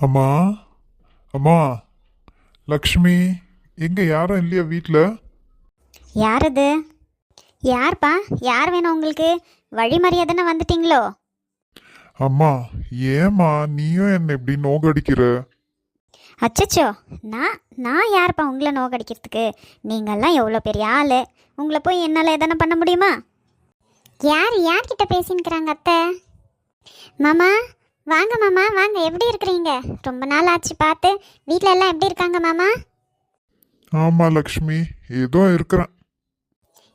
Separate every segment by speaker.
Speaker 1: அம்மா அம்மா லக்ஷ்மி எங்க யாரும் இல்லையா வீட்டில்
Speaker 2: யார் அது யார்ப்பா? யார் வேணும் உங்களுக்கு? வழிமரியாதைன்னு வந்துட்டீங்களோ?
Speaker 1: அம்மா ஏம்மா நீயும் என்னை இப்படி நோகடிக்கிற?
Speaker 2: அச்சச்சோ நான் நான் யார்ப்பா உங்களை நோக்கடிக்கிறதுக்கு நீங்கள்லாம் எவ்வளோ பெரிய ஆள். உங்களை போய் என்னால் எதனா பண்ண முடியுமா? யார் யார்கிட்ட பேசின்னுக்கிறாங்க அத்தை? மாமா வாங்க மாமா வாங்க. எப்படி இருக்கிறீங்க? ரொம்ப நாள் ஆச்சு பார்த்து. வீட்டில் எல்லாம் எப்படி இருக்காங்க மாமா?
Speaker 1: ஆமா லக்ஷ்மி. ஏதோ இருக்கிறேன்.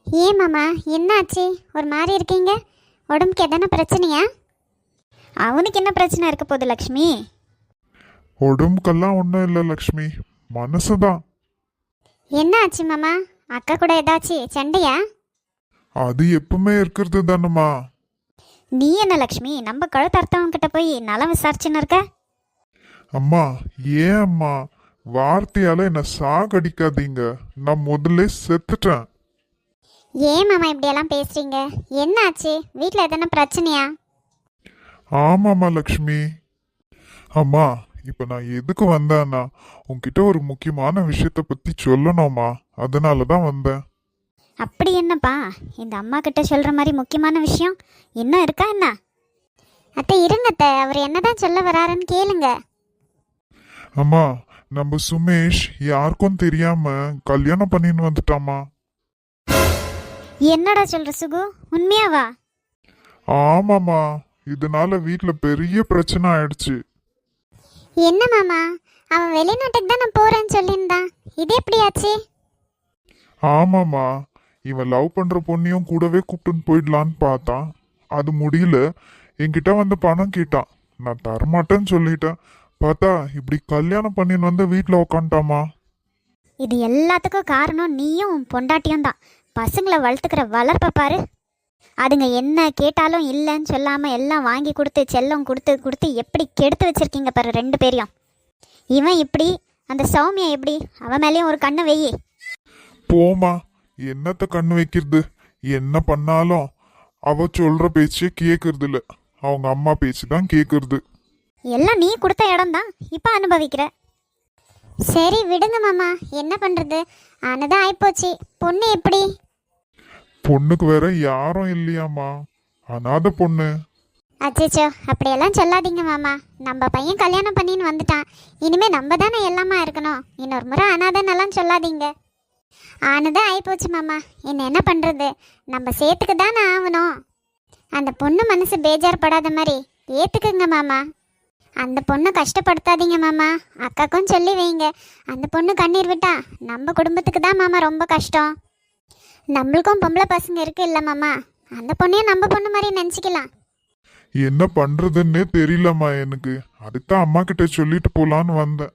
Speaker 2: ஏன் மாமா? என்னாச்சு? ஒரு மாதிரி இருக்கீங்க? உடம்புக்கு எதனா பிரச்சனையா? அவனுக்கு என்ன பிரச்சனை இருக்க போகுது லக்ஷ்மி?
Speaker 1: உடம்புக்கெல்லாம் ஒன்றும் இல்லை லக்ஷ்மி. மனசு தான்.
Speaker 2: என்ன ஆச்சு மாமா? அக்கா கூட ஏதாச்சும் சண்டையா?
Speaker 1: அது எப்பவுமே இருக்கிறது தானம்மா.
Speaker 2: நீ என்ன லக்ஷ்மி? நம்ம கழுத்தர்த்தவங்க கிட்ட போய் நலம் விசாரிச்சுன்னு இருக்க?
Speaker 1: அம்மா ஏன் அம்மா? வார்த்தையால என்ன சாகடிக்காதீங்க. நான் முதல்ல செத்துட்டேன்.
Speaker 2: ஏன் மாமா இப்படியெல்லாம் பேசுறீங்க? என்ன ஆச்சு? வீட்டில் எதனா பிரச்சனையா?
Speaker 1: ஆமாம்மா லக்ஷ்மி. அம்மா இப்போ நான் எதுக்கு வந்தேன்னா உன்கிட்ட ஒரு முக்கியமான விஷயத்த பத்தி சொல்லணும்மா. அதனால தான் வந்தேன்.
Speaker 2: அப்படி என்னப்பா? இந்த அம்மா கிட்ட சொல்ற மாதிரி முக்கியமான விஷயம் என்ன இருக்கா என்ன? அத்தை இருங்க அத்தை. அவர் என்னதான் சொல்ல வராருன்னு கேளுங்க.
Speaker 1: அம்மா நம்ம சுமேஷ் யாருக்கும் தெரியாம கல்யாணம் பண்ணின்னு வந்துட்டாமா
Speaker 2: என்னடா சொல்ற சுகு? உண்மையாவா?
Speaker 1: ஆமாம்மா. இதனால வீட்ல பெரிய பிரச்சனை ஆயிடுச்சு.
Speaker 2: என்ன மாமா? அவன் வெளிநாட்டுக்கு தான் நான் போறேன்னு சொல்லியிருந்தான். இது எப்படியாச்சு?
Speaker 1: ஆமாம்மா. இவன் லவ் பண்ற பொண்ணையும் கூடவே கூப்பிட்டுன்னு போயிடலான்னு பார்த்தான் அது முடியல. என்கிட்ட வந்து பணம் கேட்டான் நான் தரமாட்டேன்னு சொல்லிட்டேன். பார்த்தா இப்படி கல்யாணம் பண்ணின்னு வந்து வீட்டில் உக்காண்டாமா
Speaker 2: இது எல்லாத்துக்கும் காரணம் நீயும் உன் பொண்டாட்டியும் தான் பசங்களை வளர்த்துக்கிற வளர்ப்பை பாரு. அதுங்க என்ன கேட்டாலும் இல்லைன்னு சொல்லாமல் எல்லாம் வாங்கி கொடுத்து செல்லம் கொடுத்து கொடுத்து எப்படி கெடுத்து வச்சிருக்கீங்க பாரு ரெண்டு பேரையும். இவன் இப்படி அந்த சௌமியா எப்படி அவன் மேலேயும் ஒரு கண்ணை வெயி.
Speaker 1: போமா என்னத்த கண்ணு வைக்கிறது? என்ன பண்ணாலும் அவ சொல்ற பேச்சே கேட்கறது இல்ல அவங்க அம்மா பேச்சு தான் கேட்கறது
Speaker 2: எல்லாம் நீ கொடுத்த இடம் தான் இப்போ அனுபவிக்கிற. சரி விடுங்க மாமா. என்ன பண்ணுறது ஆனதான் ஆயிப்போச்சு. பொண்ணு எப்படி?
Speaker 1: பொண்ணுக்கு வேற யாரும் இல்லையாம்மா. அனாதை பொண்ணு.
Speaker 2: அச்சச்சோ அப்படியெல்லாம் சொல்லாதீங்க மாமா. நம்ம பையன் கல்யாணம் பண்ணின்னு வந்துட்டான். இனிமே நம்ம தானே எல்லாமா இருக்கணும். இன்னொரு முறை அனாதனெல்லாம் சொல்லாதீங்க. ஆனதான் ஆயிப்போச்சு மாமா. என்ன என்ன பண்ணுறது நம்ம சேர்த்துக்கு தானே ஆகணும். அந்த பொண்ணு மனசு பேஜார் படாத மாதிரி ஏற்றுக்குங்க மாமா. அந்த பொண்ணை கஷ்டப்படுத்தாதீங்க மாமா. அக்காக்கும் சொல்லி வைங்க. அந்த பொண்ணு கண்ணீர் விட்டா நம்ம குடும்பத்துக்கு தான் மாமா ரொம்ப கஷ்டம். நம்மளுக்கும் பொம்பளை பசங்க இருக்கு இல்லை மாமா. அந்த பொண்ணையும் நம்ம பொண்ணு மாதிரி நினச்சிக்கலாம்.
Speaker 1: என்ன பண்ணுறதுன்னே தெரியலம்மா எனக்கு. அதுதான் அம்மா கிட்ட சொல்லிட்டு போகலான்னு வந்தேன்.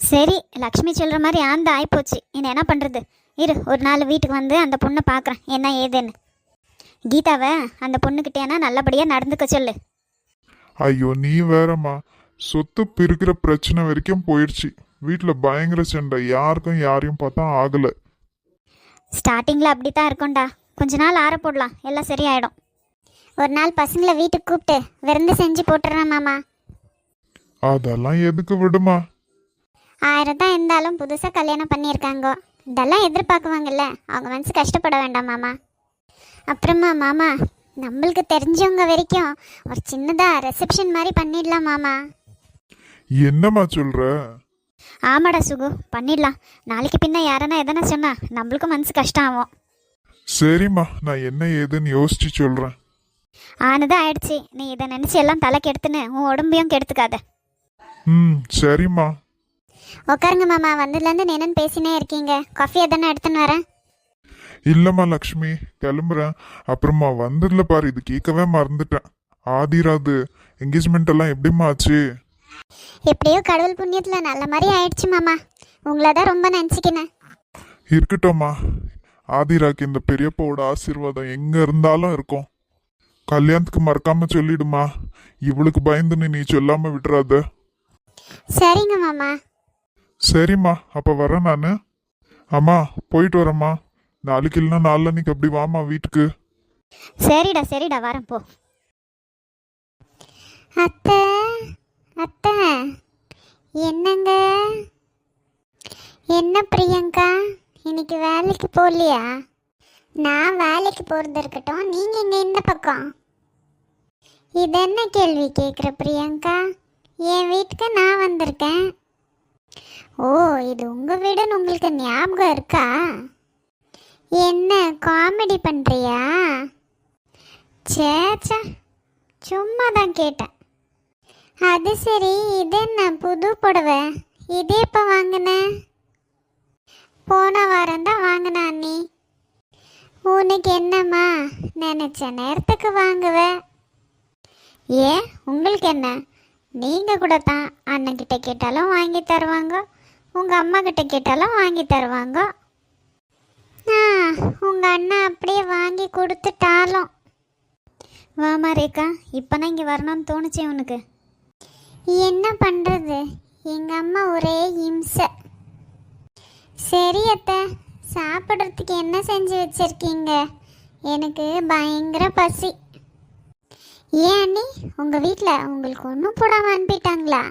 Speaker 2: சரி லக்ஷ்மி சொல்கிற மாதிரி ஆந்த ஆயிப்போச்சு. இனி என்ன பண்ணுறது இரு ஒரு நாள் வீட்டுக்கு வந்து அந்த பொண்ணை பார்க்குறேன் என்ன ஏதுன்னு. கீதாவை அந்த பொண்ணுக்கிட்டேனா நல்லபடியாக நடந்துக்க சொல்லு.
Speaker 1: ஐயோ நீ வேறம்மா. சொத்து பிரிக்கிற பிரச்சனை வரைக்கும் போயிடுச்சு. வீட்டில் பயங்கர சண்டை. யாருக்கும் யாரையும் பார்த்தா ஆகல.
Speaker 2: ஸ்டார்டிங்கில் அப்படி தான் இருக்கும்டா. கொஞ்ச நாள் ஆற போடலாம். எல்லாம் சரியாயிடும். ஒரு நாள் பசங்களை வீட்டுக்கு கூப்பிட்டு விருந்து செஞ்சு போட்டுறேன் மாமா.
Speaker 1: அதெல்லாம் எதுக்கு விடுமா?
Speaker 2: ஆயிரம் தான் இருந்தாலும் புதுசாக கல்யாணம் பண்ணியிருக்காங்க. இதெல்லாம் எதிர்பார்க்குவாங்கல்ல. அவங்க மனசு கஷ்டப்பட வேண்டாம் மாமா. அப்புறமா மாமா நம்மளுக்கு தெரிஞ்சவங்க வரைக்கும் ஒரு சின்னதாக ரிசப்ஷன் மாதிரி பண்ணிடலாம் மாமா.
Speaker 1: என்னம்மா சொல்ற?
Speaker 2: ஆமாடா சுகு பண்ணிடலாம். நாளைக்கு பின்ன யாரனா எதனா சொன்னா நம்மளுக்கும் மனசு கஷ்டம் ஆகும்
Speaker 1: சரிம்மா நான் என்ன ஏதுன்னு யோசிச்சு சொல்றேன்.
Speaker 2: ஆனது ஆயிடுச்சு. நீ இதை நினச்சி எல்லாம் தலை கெடுத்துன்னு உன் உடம்பையும் கெடுத்துக்காத.
Speaker 1: ம் சரிம்மா.
Speaker 2: உட்காருங்க மாமா வந்ததுலேருந்து என்னன்னு பேசினே இருக்கீங்க. காஃபி எதனா எடுத்துன்னு வரேன்.
Speaker 1: இல்லம்மா லக்ஷ்மி கிளம்புறேன். அப்புறமா வந்ததுல பாரு இது கேட்கவே மறந்துட்டேன். ஆதிராது என்கேஜ்மெண்ட் எல்லாம் எப்படிம்மா ஆச்சு?
Speaker 2: எப்படியோ கடவுள் புண்ணியத்தில் நல்ல மாதிரி ஆயிடுச்சு மாமா. உங்களை தான் ரொம்ப நினச்சிக்கினேன்.
Speaker 1: இருக்கட்டும்மா. ஆதிராக்கு இந்த பெரியப்பாவோட ஆசீர்வாதம் எங்க இருந்தாலும் இருக்கும். கல்யாணத்துக்கு மறக்காம சொல்லிடுமா. இவளுக்கு பயந்துன்னு நீ சொல்லாம விட்டுறாத.
Speaker 2: சரிங்க மாமா.
Speaker 1: சரிம்மா அப்போ வரேன் நான். அம்மா போயிட்டு வரேம்மா. நாளைக்கு இல்லைன்னா நாளன்னைக்கு அப்படி வாம்மா வீட்டுக்கு.
Speaker 2: சரிடா சரிடா வரேன் போ. அத்தை அத்தை என்னங்க? என்ன பிரியங்கா? இன்னைக்கு வேலைக்கு போகலையா? நான் வேலைக்கு போகிறது இருக்கட்டும் நீங்கள் இங்கே இந்த பக்கம்? இது என்ன கேள்வி கேட்குற பிரியங்கா? என் வீட்டுக்கு நான் வந்திருக்கேன். ஓ இது உங்கள் வீடுன்னு உங்களுக்கு ஞாபகம் இருக்கா? என்ன காமெடி பண்ணுறியா சேச்சா சும்மா தான் கேட்டேன். அது சரி இது என்ன புது புடவை? இது எப்போ வாங்கின? போன வாரம் தான் வாங்கின அண்ணி. உனக்கு என்னம்மா? நினச்ச நேரத்துக்கு வாங்குவேன் ஏன் உங்களுக்கு என்ன? நீங்கள் கூட தான் அண்ணன்கிட்ட கேட்டாலும் வாங்கி தருவாங்க. உங்கள் அம்மா கிட்ட கேட்டாலும் வாங்கி தருவாங்க. ஆ உங்கள் அண்ணன் அப்படியே வாங்கி கொடுத்துட்டாலும். வாமா ரேகா இப்போதான் இங்கே வரணும்னு தோணுச்சு உனக்கு. என்ன பண்ணுறது எங்கள் அம்மா ஒரே இம்சை. சரி அத்தை சாப்பிட்றதுக்கு என்ன செஞ்சு வச்சுருக்கீங்க? எனக்கு பயங்கர பசி. ஏன் அண்ணி உங்கள் வீட்டில் உங்களுக்கு ஒன்றும் போடாமல் அனுப்பிட்டாங்களா?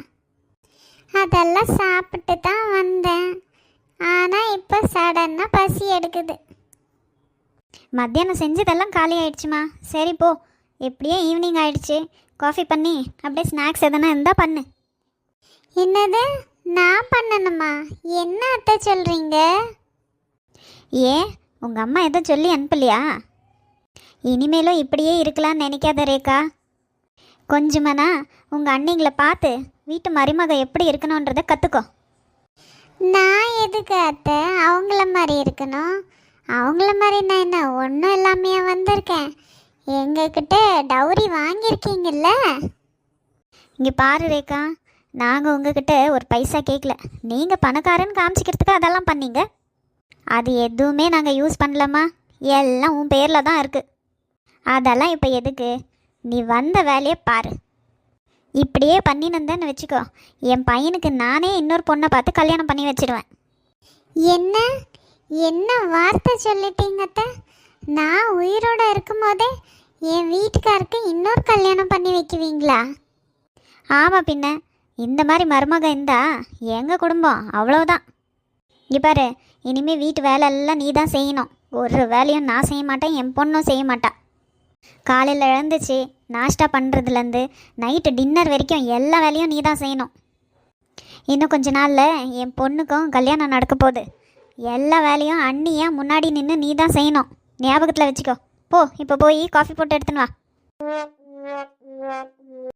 Speaker 2: அதெல்லாம் சாப்பிட்டு தான் வந்தேன். ஆனால் இப்போ சடனாக பசி எடுக்குது. மத்தியானம் செஞ்சதெல்லாம் காலி ஆயிடுச்சுமா. சரி போ. எப்படியே ஈவினிங் ஆயிடுச்சு. காஃபி பண்ணி அப்படியே ஸ்நாக்ஸ் எதனா இருந்தால் பண்ணு. என்னது? நான் பண்ணணுமா? என்ன அத்தை சொல்கிறீங்க ஏன் உங்கள் அம்மா எதுவும் சொல்லி அனுப்பலையா? இனிமேலும் இப்படியே இருக்கலாம்னு நினைக்காத ரேக்கா கொஞ்சமானா உங்கள் அண்ணிங்களை பார்த்து வீட்டு மருமக எப்படி இருக்கணுன்றதை கற்றுக்கோ நான் எதுக்கு அத்தை? அவங்கள மாதிரி இருக்கணும். அவங்கள மாதிரி நான் என்ன ஒன்றும் இல்லாமையா வந்திருக்கேன். எங்ககிட்ட டௌரி வாங்கியிருக்கீங்கல்ல? இங்கே பாரு ரேகா நாங்கள் உங்ககிட்ட ஒரு பைசா கேட்கல நீங்கள் பணக்காரன்னு காமிச்சிக்கிறதுக்கு அதெல்லாம் பண்ணீங்க. அது எதுவுமே நாங்கள் யூஸ் பண்ணலம்மா. எல்லாம் உன் பேரில் தான் இருக்குது அதெல்லாம் இப்போ எதுக்கு? நீ வந்த வேலையை பாரு. இப்படியே பண்ணினந்தேன்னு வச்சுக்கோ. என் பையனுக்கு நானே இன்னொரு பொண்ணை பார்த்து கல்யாணம் பண்ணி வச்சிடுவேன் என்ன? என்ன வார்த்தை சொல்லிட்டீங்க அத்தை? நான் உயிரோட இருக்கும்போதே என் வீட்டுக்காருக்கு இன்னொரு கல்யாணம் பண்ணி வைக்குவீங்களா? ஆமாம் பின்ன. இந்த மாதிரி மருமக இருந்தா எங்கள் குடும்பம்? அவ்வளோதான் இங்கே பாரு. இனிமேல் வீட்டு வேலை எல்லாம் நீ தான் செய்யணும். ஒரு வேலையும் நான் செய்ய மாட்டேன் என் பொண்ணும் செய்ய மாட்டா. காலையில் எழுந்துச்சு நாஷ்டா பண்ணுறதுலேருந்து நைட்டு டின்னர் வரைக்கும் எல்லா வேலையும் நீ தான் செய்யணும். இன்னும் கொஞ்ச நாளில் என் பொண்ணுக்கும் கல்யாணம் நடக்க போகுது. எல்லா வேலையும் அண்ணியா முன்னாடி நின்று நீ தான் செய்யணும். ஞாபகத்தில் வச்சுக்கோ. போ இப்போ போய் காஃபி போட்டு எடுத்துன்னு வா.